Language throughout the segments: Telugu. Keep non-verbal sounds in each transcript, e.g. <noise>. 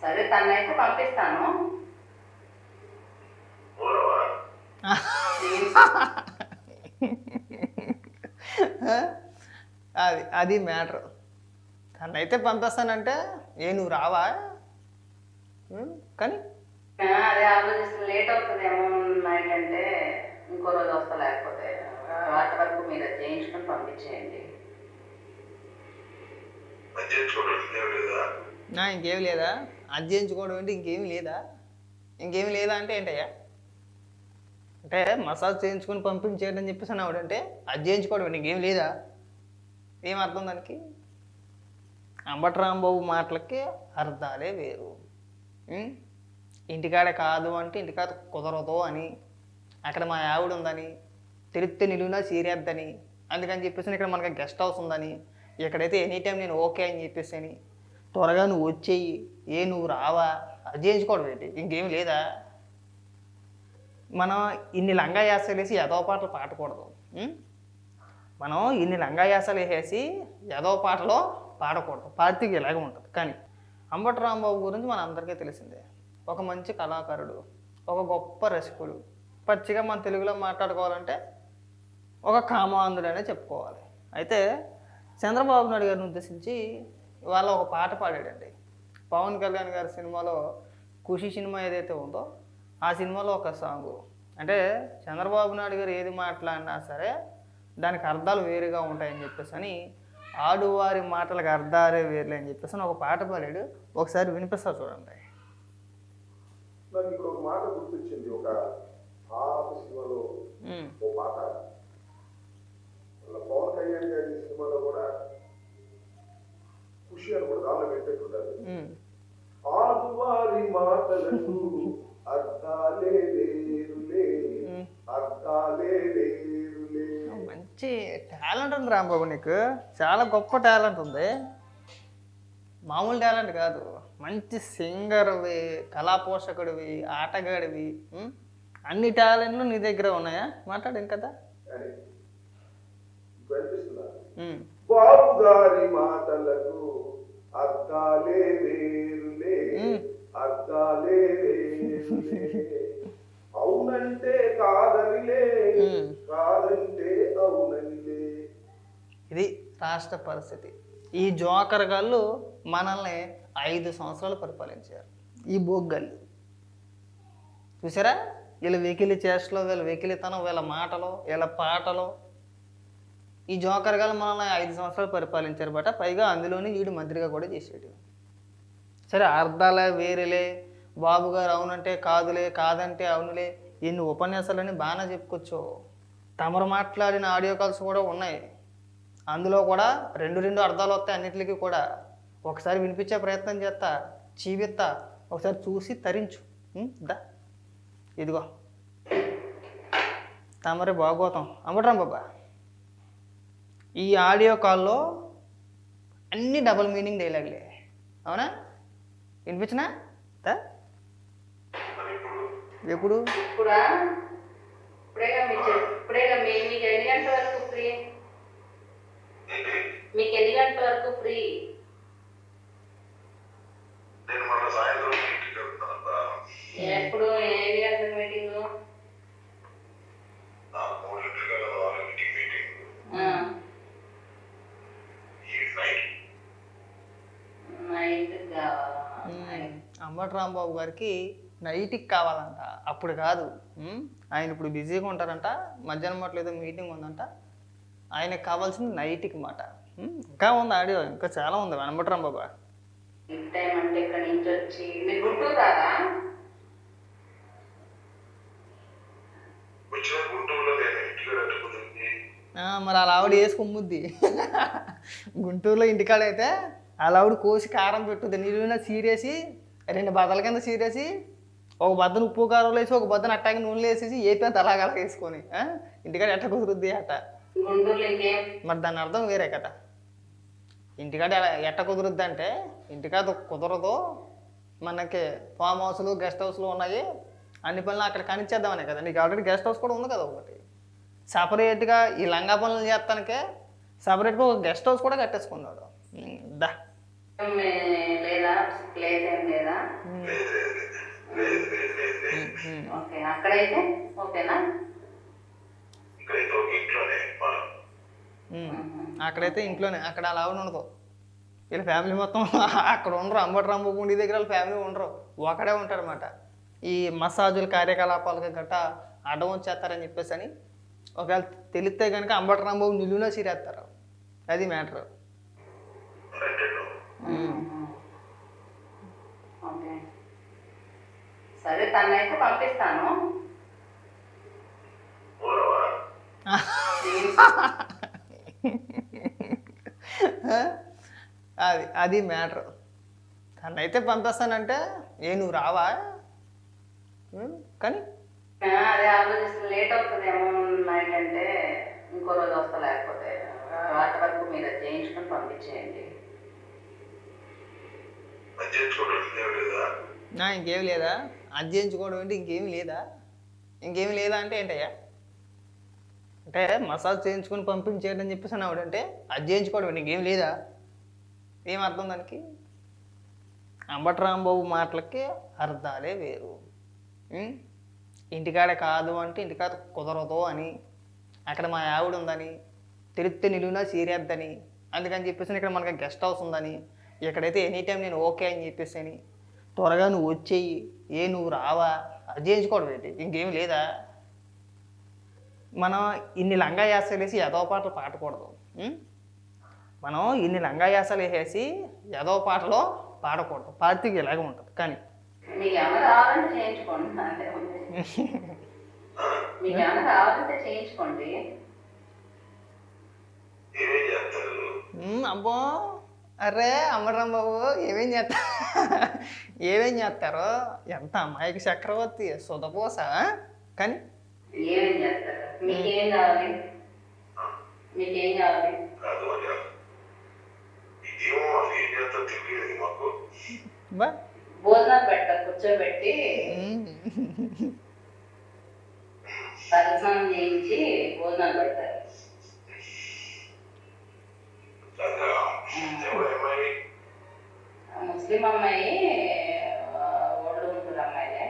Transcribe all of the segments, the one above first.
సరే తనైతే పంపిస్తాను. అది అది మ్యాటర్. తనైతే పంపిస్తానంటే ఏ నువ్వు రావా? కానీ అదే ఆలోచిస్తే లేట్ అవుతుందేమో నైట్ అంటే ఇంకో రోజు వస్తా లేకపోతే వాటి వరకు మీరు అది చేయించుకొని పంపించేయండి. నా ఇంకేం లేదా? అది చేయించుకోవడం అంటే ఇంకేం లేదా? ఇంకేం లేదా అంటే ఏంటయ్యా? అంటే మసాజ్ చేయించుకొని పంపించేయడం అని చెప్పేసి అన్నాడు అంటే అది చేయించుకోవడం ఇంకేం లేదా? ఏం అర్థం దానికి? అంబటరాంబాబు మాటలకి అర్థాలే వేరు. ఇంటికాడ కాదు అంటే ఇంటికాడ కుదరదు అని. అక్కడ మా ఆవిడ ఉందని. తెలిస్తే నిలువునా సీరేద్దని అందుకని చెప్పేసి ఇక్కడ మనకి గెస్ట్ హౌస్ ఉందని. ఎక్కడైతే ఎనీ టైం నేను ఓకే అని చెప్పేసి అని. త్వరగా నువ్వు వచ్చేయి. ఏ నువ్వు రావా? అది చేయించుకోవడం ఏంటి? ఇంకేం లేదా? మనం ఇన్ని లంగా యాసలు వేసి ఏదో పాటలు పాడకూడదు మనం ఇన్ని లంగా యాసలు వేసేసి ఏదో పాటలో పాడకూడదు. పాడితే ఇలాగే ఉంటుంది. కానీ అంబటి రాంబాబు గురించి మన అందరికీ తెలిసిందే. ఒక మంచి కళాకారుడు ఒక గొప్ప రసికుడు. పచ్చిగా మన తెలుగులో మాట్లాడుకోవాలంటే ఒక కామాంధుడనే చెప్పుకోవాలి. అయితే చంద్రబాబు నాయుడు గారిని ఉద్దేశించి ఇవాళ ఒక పాట పాడాడండి. పవన్ కళ్యాణ్ గారి సినిమాలో ఖుషి సినిమా ఏదైతే ఉందో ఆ సినిమాలో ఒక సాంగ్. అంటే చంద్రబాబు నాయుడు గారు ఏది మాట్లాడినా సరే దానికి అర్థాలు వేరుగా ఉంటాయని చెప్పేసి అని ఆడువారి మాటలకు అర్థాలే వేరులే అని చెప్పేసి అని ఒక పాట పాడాడు. ఒకసారి వినిపిస్తా చూడండి. నాకు ఇక్కడ ఒక మాట గుర్తొచ్చింది ఒక పాత సినిమాలో ఉమ్, ఓ పాట. వాళ్ళ పవన్ కళ్యాణ్ గారి సినిమాలో కూడా కూడా దానిలో ఆదువారి మాటలకు అర్థాలే లేరులే ఉమ్. అర్థాలే లేరులే మంచి టాలెంట్ ఉంది రాంబాబు నీకు. చాలా గొప్ప టాలెంట్ ఉంది. మామూలు టాలెంట్ కాదు. మంచి సింగర్వి కళా పోషకుడివి ఆటగాడివి? అన్ని టాలెంట్లు నీ దగ్గర ఉన్నాయా? మాట్లాడు కదా. బాబు గారి మాటలకు అర్థాలే వేరులే ఉమ్. అర్థాలే వేరులే. <laughs> అవునంటే కాదనిలే. కాదంటే అవుననిలే. ఇది రాష్ట్ర పరిస్థితి. ఈ జోకర్ గాళ్ళు మనల్ని ఐదు సంవత్సరాలు పరిపాలించారు. ఈ బొగ్గళ్ళు చూసారా? వీళ్ళ వెకిలి చేష్టలో వీళ్ళ వెకిలితనం వీళ్ళ మాటలో వీళ్ళ పాటలో. ఈ జోకర్ గారు మనల్ని ఐదు సంవత్సరాలు పరిపాలించారు బట పైగా అందులోనే వీడు మంత్రిగా కూడా చేసేటి సరే అర్థాలే వేరేలే బాబు గారు అవునంటే కాదులే కాదంటే అవునులే ఎన్ని ఉపన్యాసాలని బాగానే చెప్పుకోవచ్చు తమరు మాట్లాడిన ఆడియో కాల్స్ కూడా ఉన్నాయి. అందులో కూడా రెండు రెండు అర్థాలు వస్తాయి అన్నిటికీ కూడా. ఒకసారి వినిపించే ప్రయత్నం చేస్తా చీవిత్తా ఒకసారి చూసి తరించు. దా. ఇదిగో. తమరే బాగోతాం అమ్మటరాం బాబా. ఈ ఆడియో కాల్లో అన్ని డబుల్ మీనింగ్ డైలాగులే. అవునా? వినిపించినా? దా ఎప్పుడు? మీకు ఎన్ని గంటల వరకు ఫ్రీ <laughs> మీకు ఎన్ని గంటల వరకు ఫ్రీ నేను మన సాయంత్రం ఇంటికి వెళ్తాను ఎప్పుడు ఎన్ని గంటల మీటింగ్ మూడింటికి వెళ్ళాలి మీటింగ్ మీటింగ్ ఈ నైట్ నైట్ కావాలా అంబటి రాంబాబు గారికి నైట్కి కావాలంట. అప్పుడు కాదు? ఆయన ఇప్పుడు బిజీగా ఉంటారంట. మధ్యాహ్నం మాటలు ఏదో మీటింగ్ ఉందంట. ఆయనకు కావాల్సింది నైట్కి మాట? ఇంకా ఉంది ఆడియో. ఇంకా చాలా ఉంది. టైం అంటే ఇక్కడ నుంచి వచ్చి మీరు గుంటూరు రాదా అలా ఆవిడ వేసుకొమ్ముద్ది గుంటూరులో ఇంటికాడైతే అలా ఆవిడ కోసి కారం పెట్టుద్ది నిలువున సీరేసి రెండు బద్దల కింద సీరేసి ఒక బద్దను ఉప్పు కారంలో వేసి ఒక బద్దను అట్టాకి నూనెలో వేసేసి ఏపీ అంత అలాగ అలాగ వేసుకొని? ఇంటికాడ ఎట్ట కుదురుద్ది అట్ట మరి దాని అర్థం వేరే కదా. ఇంటికాడ ఎట్ట కుదురుద్ది అంటే ఇంటికాడ కుదరదు మనకి ఫామ్ హౌస్లు గెస్ట్ హౌస్లు ఉన్నాయి అన్ని పనులు అక్కడ కానిచ్చేద్దామనే కదా. నీకు ఆల్రెడీ గెస్ట్ హౌస్ కూడా ఉంది కదా ఒకటి. సపరేట్గా ఈ లంగా పనులు చేస్తానికే సపరేట్గా ఒక గెస్ట్ హౌస్ కూడా కట్టేసుకున్నాడు. దా ఏం లేదా ప్లేస్ ఏం లేదా ఉమ్, ఉమ్. ఓకే అక్కడైతే ఓకేనా? ఇక్కడైతే ఒక ఇంట్లోనే మనం. ఉమ్. అక్కడైతే ఇంట్లోనే అక్కడ అలా ఉండదు వీళ్ళ ఫ్యామిలీ మొత్తం <laughs> అక్కడ ఉండరు. అంబటి రాంబగుండి దగ్గర వాళ్ళ ఫ్యామిలీ ఉండరు. ఒకడే ఉంటారన్నమాట. ఈ మసాజుల కార్యకలాపాలకి గట్ట అడ్డం వచ్చేస్తారని చెప్పేసి అని ఒకవేళ తెలిస్తే కనుక అంబటి రాంబాబు నిలువున సిరేస్తారు అది మ్యాటర్ రెండెండు ఓకే సరే తనైతే పంపిస్తాను. అది అది మ్యాటర్. తనైతే పంపిస్తానంటే ఏ నువ్వు రావా? కానీ అదే ఆలోచిస్తే లేట్ అవుతుందేమో నైట్ అంటే ఇంకో రోజు వస్తా లేకపోతే వాటి వరకు మీరు చేయించుకొని పంపించేయండి. నా ఇంకేం లేదా? అది చేయించుకోవడం ఇంకేం లేదా? ఇంకేం లేదా అంటే ఏంటయ్యా? అంటే మసాజ్ చేయించుకొని పంపించేయడం అని చెప్పేసి ఆవిడంటే అంటే అది చేయించుకోవడం ఇంకేం లేదా? ఏం అర్థం దానికి? అంబటరాంబాబు మాటలకి అర్థాలే వేరు. ఇంటికాడ కాదు అంటే ఇంటికాడ కుదరదు అని. అక్కడ మా ఆవిడ ఉందని. తెలిస్తే నిలువునా సీరియద్దని అందుకని చెప్పేసి ఇక్కడ మనకి గెస్ట్ హౌస్ ఉందని. ఇక్కడైతే ఎనీ టైం నేను ఓకే అని చెప్పేసి అని. త్వరగా నువ్వు వచ్చేయి. ఏ నువ్వు రావా? అది చేయించుకోవడం ఏంటి? ఇంకేం లేదా? మనం ఇన్ని లంగా యాసలు వేసి ఎదవ పాటలు పాడకూడదు? మనం ఇన్ని లంగా యాసలు వేసేసి ఎదవ పాటలో పాడకూడదు. పాడితే ఇలాగ ఉంటుంది. కానీ <laughs> అబ్బో. అరే అమ్మరం బాబు ఏమేం చేస్తా? ఏమేం చేస్తారో? ఎంత అమ్మాయికి చక్రవర్తి సుధపోస? కానీ ఏమేం చేస్తారు? మీకేం కావాలి? మీకేం కావాలి? చేస్తారో పెడతారు కూర్చోబెట్టి ఉమ్. తలస్నానం చేయించి భోజనాలు పెడతారు అదే ఎవరు అమ్మాయి ఆ ముస్లిం అమ్మాయి ఒళ్ళు ఉంటుంది అమ్మాయిలే.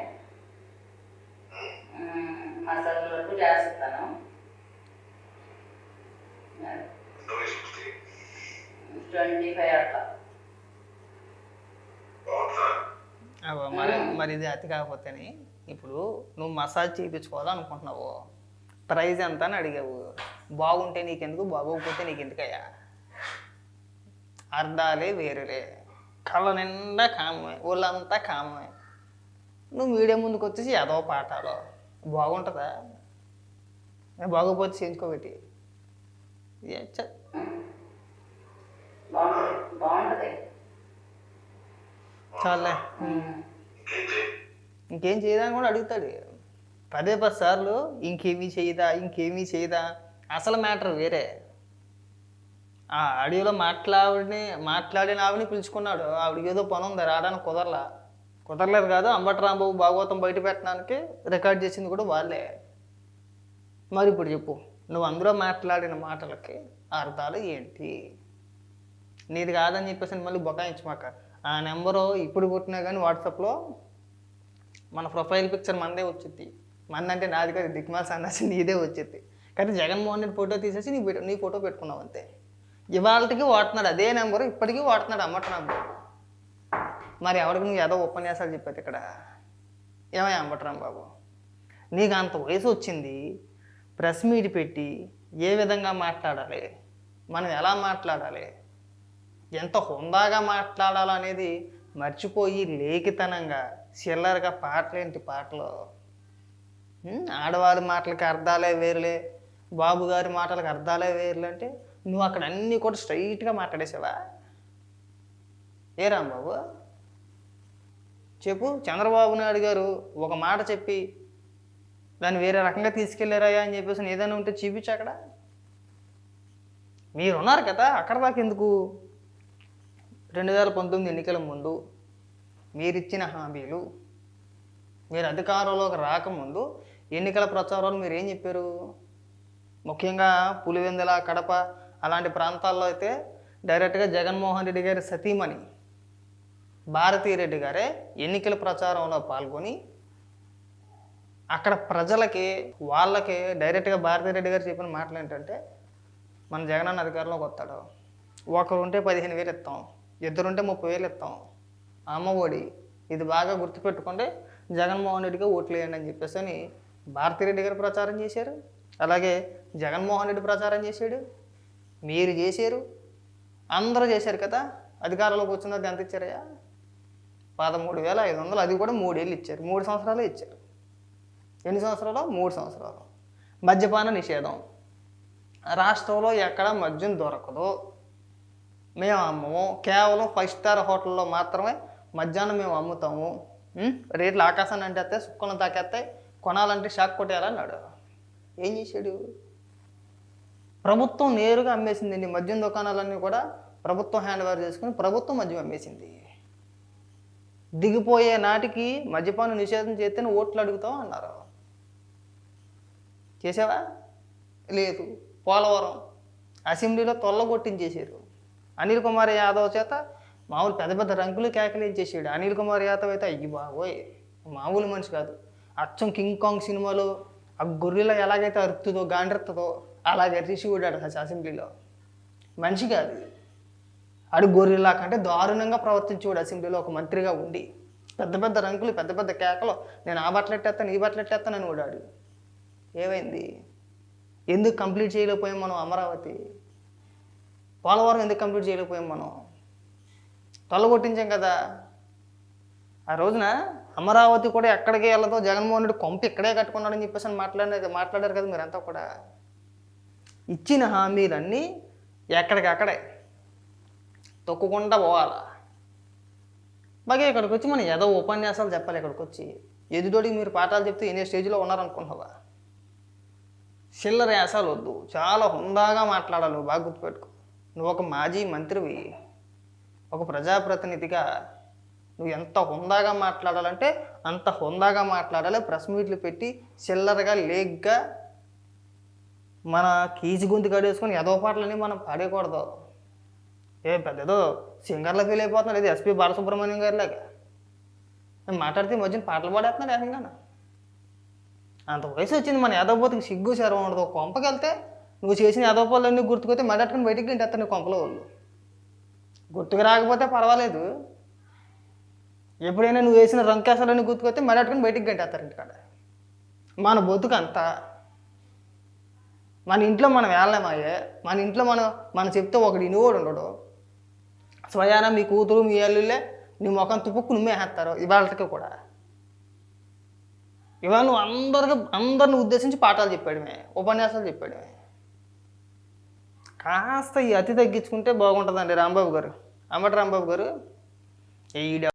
మసాజ్ వరకు చేస్తాను ట్వంటీ ఫైవ్ అట్లా. మరి మరి ఇది అతి కాకపోతేనే ఇప్పుడు నువ్వు మసాజ్ చేయించుకోవాలనుకుంటున్నావు ప్రైజ్ ఎంత అని అడిగావు. బాగుంటే నీకెందుకు బాగోకపోతే నీకెందుకయ్యా? అర్థాలే వేరులే. కళ్ళ నిండా కామే ఒళ్ళంతా కామే నువ్వు మీడియా ముందుకు వచ్చేసి ఏదో పాఠాలు బాగుంటుందా? బాగోపోతే చేయించుకోబెట్టి చాలే. ఇంకేం చేయదని కూడా అడుగుతాడు. పదే పది సార్లు ఇంకేమీ చేయదా ఇంకేమీ చేయదా. అసలు మ్యాటర్ వేరే. ఆ ఆడియోలో మాట్లాడిని మాట్లాడిన ఆవిడని పిలుచుకున్నాడు. ఆవిడకి ఏదో పని ఉంది రావడానికి కుదరలా. కుదరలేదు కాదు అంబటి రాంబాబు భాగవతం బయట పెట్టడానికి రికార్డ్ చేసింది కూడా వాళ్ళే. మరి ఇప్పుడు చెప్పు నువ్వు అందులో మాట్లాడిన మాటలకి అర్థాలు ఏంటి? నీది కాదని చెప్పేసి మళ్ళీ బొకాయించమాక. ఆ నెంబరు ఇప్పుడు కొట్టినా కానీ వాట్సాప్లో మన ప్రొఫైల్ పిక్చర్ మనదే వచ్చింది మందంటే నాది కాదు దిగ్మాల్ సన్నాసి నీదే వచ్చింది కానీ జగన్మోహన్ రెడ్డి ఫోటో తీసేసి నీ పెట్టు- నీ ఫోటో పెట్టుకున్నావు అంతే. ఇవాళకి వాడుతున్నాడు అదే నెంబరు ఇప్పటికీ వాడుతున్నాడు అమ్మట నాకు మరి ఎవరికి నువ్వు ఏదో ఉపన్యాసాలు చెప్పేది ఇక్కడ? ఏమై అమ్మటరాం బాబు? నీకు అంత వయసు వచ్చింది ప్రెస్ మీట్ పెట్టి ఏ విధంగా మాట్లాడాలి? మనం ఎలా మాట్లాడాలి? ఎంత హుందాగా మాట్లాడాలనేది మర్చిపోయి లేఖితనంగా చిల్లరగా పాటలేంటి పాటలు? ఆడవారి మాటలకి అర్థాలే వేరులే బాబు గారి మాటలకు అర్థాలే వేరులే అంటే నువ్వు అక్కడ అన్నీ కూడా స్ట్రైట్గా మాట్లాడేసావా? ఏ రాంబాబు? చెప్పు. చంద్రబాబు నాయుడు గారు ఒక మాట చెప్పి దాన్ని వేరే రకంగా తీసుకెళ్ళారాయా అని చెప్పేసి ఏదైనా ఉంటే చూపించు అక్కడ. మీరున్నారు కదా అక్కడ దాకా ఎందుకు? రెండు వేల పంతొమ్మిది ఎన్నికల ముందు మీరిచ్చిన హామీలు మీరు అధికారంలోకి రాకముందు ఎన్నికల ప్రచారాలు మీరు ఏం చెప్పారు? ముఖ్యంగా పులివెందుల కడప అలాంటి ప్రాంతాల్లో అయితే డైరెక్ట్గా జగన్మోహన్ రెడ్డి గారి సతీమణి భారతీరెడ్డి గారే ఎన్నికల ప్రచారంలో పాల్గొని అక్కడ ప్రజలకి వాళ్ళకి డైరెక్ట్గా భారతీరెడ్డి గారు చెప్పిన మాటలు ఏంటంటే మన జగనన్న అధికారంలోకి వస్తాడు. ఒకరు ఉంటే పదిహేను వేలు ఇస్తాం ఇద్దరుంటే ముప్పై వేలు ఇస్తాం అమ్మ ఒడి ఇది బాగా గుర్తుపెట్టుకుంటే జగన్మోహన్ రెడ్డిగా ఓట్లు వేయండి అని చెప్పేసి అని భారతిరెడ్డి గారు ప్రచారం చేశారు. అలాగే జగన్మోహన్ రెడ్డి ప్రచారం చేశాడు. మీరు చేశారు అందరూ చేశారు కదా అధికారంలోకి వచ్చినది ఎంత ఇచ్చారయ్యా? పదమూడు వేల ఐదు వందలు. అది కూడా మూడేళ్ళు ఇచ్చారు. మూడు సంవత్సరాలు ఇచ్చారు. ఎన్ని సంవత్సరాలు? మూడు సంవత్సరాలు. మద్యపాన నిషేధం. రాష్ట్రంలో ఎక్కడ మద్యం దొరకదు. మేము అమ్మము. కేవలం ఫైవ్ స్టార్ హోటల్లో మాత్రమే మధ్యాహ్నం మేము అమ్ముతాము. రేట్లు ఆకాశాన్ని అంటే సుక్కలను తాకేస్తాయి కొనాలంటే షాక్ కొట్టేయాలన్నాడు ఏం చేశాడు? ప్రభుత్వం నేరుగా అమ్మేసిందండి. మద్యం దుకాణాలన్నీ కూడా ప్రభుత్వం హ్యాండ్ ఓవర్ చేసుకుని ప్రభుత్వం మద్యం అమ్మేసింది. దిగిపోయే నాటికి మద్యపాన నిషేధం చేస్తేనే ఓట్లు అడుగుతాం అన్నారు. చేసావా? లేదు. పోలవరం అసెంబ్లీలో తొల్ల కొట్టించేసారు అనిల్ కుమార్ యాదవ్ చేత మామూలు పెద్ద పెద్ద రంకులు కేకలించేసాడు అనిల్ కుమార్ యాదవ్ అయితే అయ్యి బాబోయ్ మామూలు మనిషి కాదు. అచ్చం కింగ్ కాంగ్ సినిమాలో ఆ గొర్రెల ఎలాగైతే అరుతుందో గాండ్రెత్తదో అలాగే రిషి కూడా అసెంబ్లీలో. మనిషి కాదు. అడు గొర్రెలా కంటే దారుణంగా ప్రవర్తించేవాడు అసెంబ్లీలో ఒక మంత్రిగా ఉండి పెద్ద పెద్ద రంకులు పెద్ద పెద్ద కేకలు నేను ఆ బట్టలెట్టేస్తాను ఈ బట్టలు ఎట్టేస్తాను అని కూడా ఏమైంది? ఎందుకు కంప్లీట్ చేయలేకపోయాం మనం అమరావతి? పోలవరం ఎందుకు కంప్లీట్ చేయలేకపోయాం మనం? తొలగొట్టించాం కదా. ఆ రోజున అమరావతి కూడా ఎక్కడికి వెళ్ళదో జగన్మోహన్ రెడ్డి కొంప ఇక్కడే కట్టుకున్నాడని చెప్పేసి అని మాట్లాడారు మాట్లాడారు కదా మీరంతా కూడా. ఇచ్చిన హామీలన్నీ ఎక్కడికక్కడే తొక్కుకుండా పోవాలా? బాగా ఇక్కడికి వచ్చి మనం ఏదో ఉపన్యాసాలు చెప్పాలి ఇక్కడికి వచ్చి ఎదుటోడికి మీరు పాఠాలు చెప్తే ఎన్ని స్టేజ్లో ఉన్నారనుకుంటున్నావా? చిల్లర యాసాలు వద్దు చాలా హుందాగా మాట్లాడాలి నువ్వు బాగా గుర్తుపెట్టుకో. నువ్వు ఒక మాజీ మంత్రివి. ఒక ప్రజాప్రతినిధిగా నువ్వు ఎంత హుందాగా మాట్లాడాలంటే అంత హుందాగా మాట్లాడాలి. ప్రెస్ మీట్లు పెట్టి చిల్లరగా లేగ్గా మన కీచి గొంతు కడేసుకొని ఎదో పాటలని మనం పాడేయకూడదు. ఏ పెద్ద ఏదో సింగర్లో ఫీల్ అయిపోతున్నాడు ఇది ఎస్పి బాలసుబ్రహ్మణ్యం గారిలాగా నేను మాట్లాడితే మధ్యన పాటలు పాడేస్తున్నాడు ఏకంగా అంత వయసు వచ్చింది మన యాదవపోతికి సిగ్గు శరం ఉండదు. కొంపకి వెళ్తే నువ్వు చేసిన యాదవపోలన్నీ గుర్తుకొస్తే మడట్టుకుని బయటికి తింటేస్తాను నీ కొంపలో వాళ్ళు. గుర్తుకు రాకపోతే పర్వాలేదు. ఎప్పుడైనా నువ్వు వేసిన రంకేశాలన్నీ గుర్తుకొస్తే మడట్టుకుని బయటికి గంటేస్తారు ఇంటికాడ. మన బతుకు అంతా మన ఇంట్లో మనం వెళ్ళలేమాయే మన ఇంట్లో మనం మనం చెప్తే ఒకడు ఇనుగోడు ఉండడు. స్వయాన మీ కూతురు మీ అల్లులే నీ ముఖం తుపుక్కు నువ్వే వేస్తారు ఇవాళకి కూడా. ఇవాళ నువ్వు అందరికి అందరిని ఉద్దేశించి పాఠాలు చెప్పాడమే ఉపన్యాసాలు చెప్పాడమే కాస్త ఈ అతి తగ్గించుకుంటే బాగుంటుందండి రాంబాబు గారు. అమ్మటి రాంబాబు గారు ఈడ